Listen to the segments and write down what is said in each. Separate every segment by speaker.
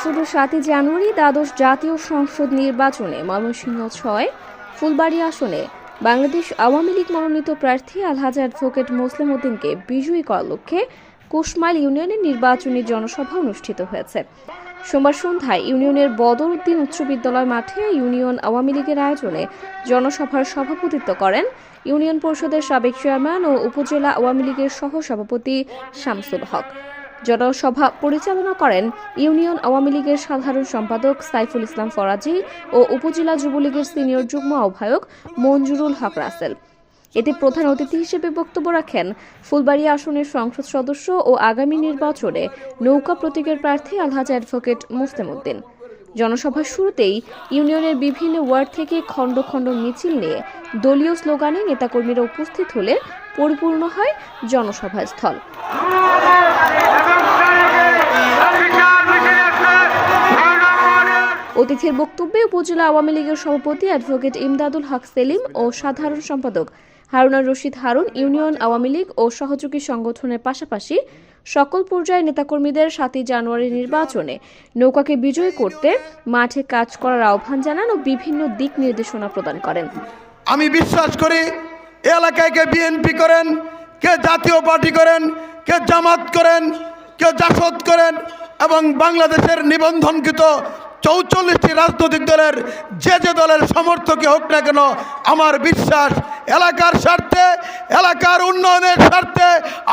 Speaker 1: আসলে সাতই জানুয়ারি দ্বাদশ জাতীয় সংসদ নির্বাচনে ময়মনসিংহ ছয়, ফুলবাড়ি আসনে বাংলাদেশ আওয়ামী লীগ মনোনীত প্রার্থী আলহাজ অ্যাডভোকেট মুসলিম উদ্দিনকে বিজয়ী করার লক্ষ্যে কুশমাইল ইউনিয়নের নির্বাচনী জনসভা অনুষ্ঠিত হয়েছে। সোমবার সন্ধ্যায় ইউনিয়নের বদর উদ্দিন উচ্চ বিদ্যালয় মাঠে ইউনিয়ন আওয়ামী লীগের আয়োজনে জনসভার সভাপতিত্ব করেন ইউনিয়ন পরিষদের সাবেক চেয়ারম্যান ও উপজেলা আওয়ামী লীগের সহ সভাপতি শামসুল হক। জনসভা পরিচালনা করেন ইউনিয়ন আওয়ামী লীগের সাধারণ সম্পাদক সাইফুল ইসলাম ফরাজি ও উপজেলা যুবলীগের সিনিয়র যুগ্ম আহ্বায়ক মঞ্জুরুল হক রাসেল। এতে প্রধান অতিথি হিসেবে বক্তব্য রাখেন ফুলবাড়ি আসনের সংসদ সদস্য ও আগামী নির্বাচনে নৌকা প্রতীকের প্রার্থী আলহাজ অ্যাডভোকেট মুসলিম উদ্দিন জনসভার শুরুতেই ইউনিয়নের বিভিন্ন ওয়ার্ড থেকে খণ্ড খণ্ড মিছিল নিয়ে দলীয় স্লোগানে নেতাকর্মীরা উপস্থিত হলে পরিপূর্ণ হয় জনসভা স্থল অতিথির বক্তব্যে উপজেলা আওয়ামী লীগের সভাপতি অ্যাডভোকেট ইমদাদুল হক সেলিম ও সাধারণ সম্পাদক হারুনার রশিদ হারুন, ইউনিয়ন আওয়ামী লীগ ও সহযোগী সংগঠনের পাশাপাশি সকল পর্যায়ে নেতাকর্মীদের সাতই জানুয়ারি নির্বাচনে নৌকাকে বিজয়ী করতে মাঠে কাজ করার আহ্বান জানান ও বিভিন্ন দিক নির্দেশনা প্রদান করেন।
Speaker 2: আমি বিশ্বাস করি এলাকায় কে বিএনপি করেন, কে জাতীয় পার্টি করেন, কে জামাত করেন কে জাসদ করেন এবং বাংলাদেশের নিবন্ধনকৃত চৌচল্লিশটি রাজনৈতিক দলের যে যে দলের সমর্থকই হোক না কেন, আমার বিশ্বাস এলাকার স্বার্থে, এলাকার উন্নয়নের স্বার্থে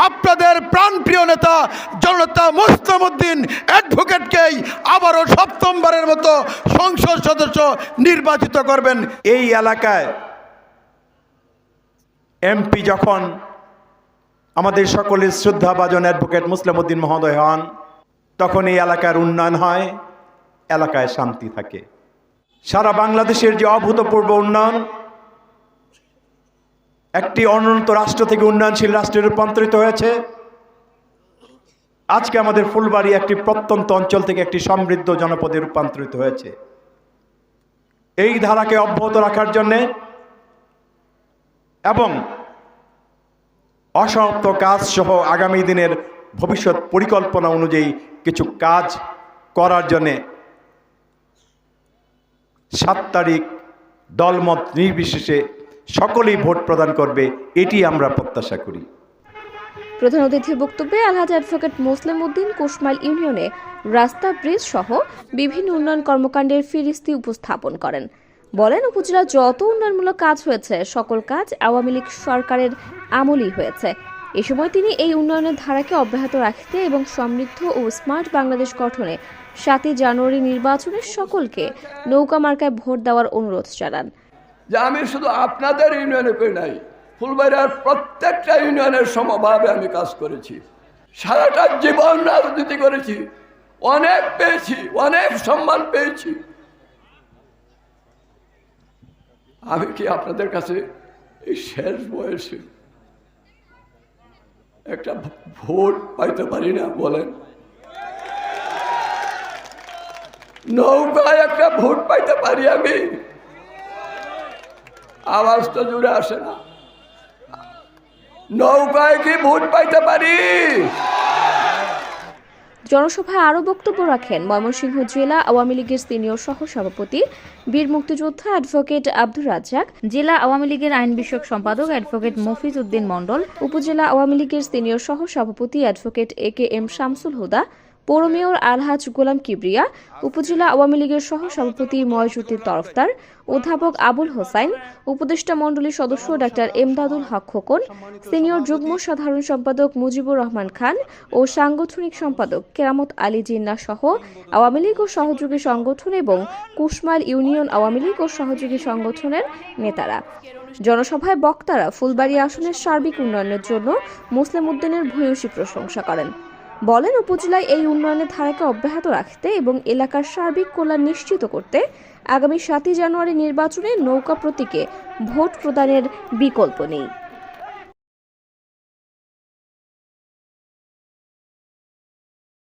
Speaker 2: আপনাদের প্রাণপ্রিয় নেতা জননেতা মুস্তমুদ্দিন অ্যাডভোকেটকেই আবারও সপ্তমবারের মতো সংসদ সদস্য নির্বাচিত করবেন এই এলাকায়। এমপি যখন আমাদের সকলের শ্রদ্ধাভাজন অ্যাডভোকেট মুসলিম উদ্দিন মহোদয় হন। তখন এই এলাকার উন্নয়ন হয়, এলাকায় শান্তি থাকে। সারা বাংলাদেশের যে অভূতপূর্ব উন্নয়ন, একটি অনুন্নত রাষ্ট্র থেকে উন্নয়নশীল রাষ্ট্রে রূপান্তরিত হয়েছে। আজকে আমাদের ফুলবাড়ি একটি প্রত্যন্ত অঞ্চল থেকে একটি সমৃদ্ধ জনপদে রূপান্তরিত হয়েছে। এই ধারাকে অব্যাহত রাখার জন্যে এবং অসমাপ্ত কাজ সহ আগামী দিনের ভবিষ্যৎ পরিকল্পনা অনুযায়ী কিছু কাজ করার জন্যে সাত তারিখ দলমত নির্বিশেষে সকলেই ভোট প্রদান করবে, এটি আমরা প্রত্যাশা করি।
Speaker 1: প্রধান অতিথির বক্তব্যে আলহাজ অ্যাডভোকেট মুসলিম উদ্দিন কুশমাইল ইউনিয়নে রাস্তা, ব্রিজ সহ বিভিন্ন উন্নয়ন কর্মকাণ্ডের ফিরিস্তি উপস্থাপন করেন। বলেন উপজেলা যত উন্নয়নমূলক কাজ হয়েছে, সকল কাজ আওয়ামী লীগ সরকারের আমলই হয়েছে। এ সময় তিনি এই উন্নয়নের ধারাকে অব্যাহত রাখতে এবং সমৃদ্ধ ও স্মার্ট বাংলাদেশ গঠনে সাতই জানুয়ারি নির্বাচনে সকলকে নৌকা মার্কায় ভোট দেওয়ার অনুরোধ জানান।
Speaker 3: যে আমি শুধু আপনাদের ইউনিয়নে করি নাই, ফুলবাড়িয়ার প্রত্যেকটা ইউনিয়নের সমভাবে আমি কাজ করেছি। সারাটা জীবন রাজনীতি করেছি, অনেক পেয়েছি, অনেক সম্মান পেয়েছি। আমি কি আপনাদের কাছে এই শেষ বয়সে একটা ভোট পাইতে পারি না, বলেন? নৌকায় একটা ভোট পাইতে পারি আমি। আওয়াজ তো জুড়ে আসে না। নৌকায় কি ভোট পাইতে পারি?
Speaker 1: জনসভায় আরও বক্তব্য রাখেন ময়মনসিংহ জেলা আওয়ামী লীগের সিনিয়র সহ সভাপতি বীর মুক্তিযোদ্ধা অ্যাডভোকেট আব্দুর রাজ্জাক, জেলা আওয়ামী লীগের আইন বিষয়ক সম্পাদক অ্যাডভোকেট মফিজ উদ্দিন মন্ডল উপজেলা আওয়ামী লীগের সিনিয়র সহ সভাপতি advocate A K M Shamsul Huda পৌর মেয়র আলহাজ গোলাম কিবরিয়া, উপজেলা আওয়ামী লীগের সহ সভাপতি ময়জুদ্দিন তরফদার, অধ্যাপক আবুল হোসাইন, উপদেষ্টা মণ্ডলীর সদস্য ডাক্তার এমদাদুল হক খোকন, সিনিয়র যুগ্ম সাধারণ সম্পাদক মুজিবুর রহমান খান ও সাংগঠনিক সম্পাদক কেরামত আলী জিন্না সহ আওয়ামী লীগ ও সহযোগী সংগঠন এবং কুশমাইল ইউনিয়ন আওয়ামী লীগ ও সহযোগী সংগঠনের নেতারা। জনসভায় বক্তারা ফুলবাড়ি আসনের সার্বিক উন্নয়নের জন্য মুসলিম উদ্দিনের ভূয়সী প্রশংসা করেন। বলেন, উপজেলায় এই উন্নয়নের ধারাকে অব্যাহত রাখতে এবং এলাকার সার্বিক কল্যাণ নিশ্চিত করতে আগামী সাতই জানুয়ারি নির্বাচনে নৌকা প্রতীকে ভোট প্রদানের বিকল্প নেই।